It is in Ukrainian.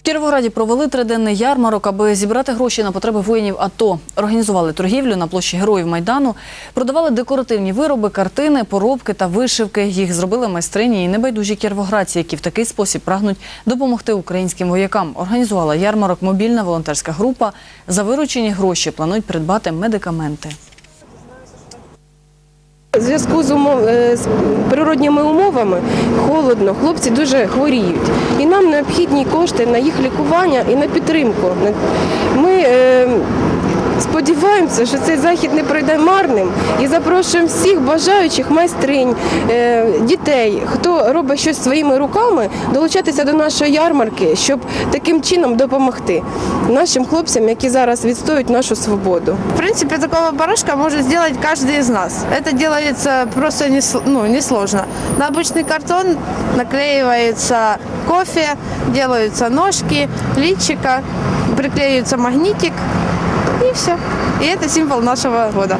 В Кіровограді провели триденний ярмарок, аби зібрати гроші на потреби воїнів АТО. Організували торгівлю на площі Героїв Майдану, продавали декоративні вироби, картини, поробки та вишивки. Їх зробили майстрині і небайдужі кіровоградці, які в такий спосіб прагнуть допомогти українським воякам. Організувала ярмарок мобільна волонтерська група. За виручені гроші планують придбати медикаменти. У зв'язку з, умов, е, з природніми умовами холодно, хлопці дуже хворіють. І нам необхідні кошти на їх лікування і на підтримку. Ми е, сподіваємося, що цей захід не пройде марним і запрошуємо всіх бажаючих майстринь, е, дітей, хто робить щось своїми руками, долучатися до нашої ярмарки, щоб таким чином допомогти нашим хлопцям, які зараз відстоюють нашу свободу. В принципе, такого барашка может сделать каждый из нас. Это делается просто не, сл- ну, несложно. На обычный картон наклеивается кофе, делаются ножки, личика, приклеивается магнитик и все. И это символ нашего года.